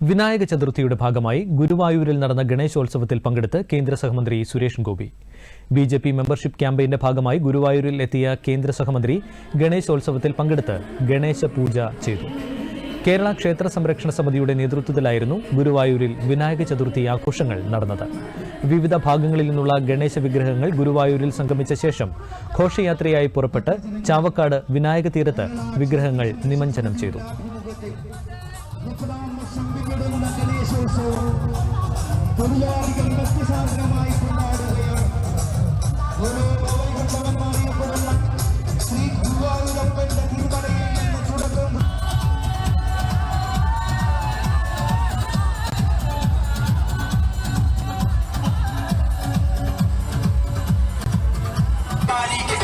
വിനായക ചതുർത്ഥിയുടെ ഭാഗമായി ഗുരുവായൂരിൽ നടന്ന ഗണേശോത്സവത്തിൽ പങ്കെടുത്ത് കേന്ദ്ര സഹമന്ത്രി Suresh Gopi. B J P membership ക്യാമ്പയിന്റെ ഭാഗമായി ഗുരുവായൂരിൽ എത്തിയ കേന്ദ്ര സഹമന്ത്രി ഗണേശോത്സവത്തിൽ പങ്കെടുത്ത് ഗണേശ പൂജ ചെയ്തു. കേരള ക്ഷേത്ര സംരക്ഷണ സമിതിയുടെ നേതൃത്വത്തിലായിരുന്നു ഗുരുവായൂരിൽ വിനായക ചതുർത്ഥി ആഘോഷങ്ങൾ നടന്നത്. വിവിധ ഭാഗങ്ങളിൽ നിന്നുള്ള ഗണേശ വിഗ്രഹങ്ങൾ ഗുരുവായൂരിൽ സംഗമിച്ച ശേഷം ഘോഷയാത്രയായി പുറപ്പെട്ട് ചാവക്കാട് വിനായക തീരത്ത് വിഗ്രഹങ്ങൾ നിമഞ്ജനം ചെയ്തു. വിപുലാമസംഭിക്കപ്പെടുന്ന ഗണേശോത്സവം തൊഴിലാളികൾ ഭക്തിസാധനമായി കൊണ്ടാടുകയാണ് ഓരോ ഭവനങ്ങളിൽപ്പെടുന്ന ശ്രീ ഗുരുവായൂരപ്പന്റെ തിരുമലയിൽ നിന്ന് തുടക്കം Body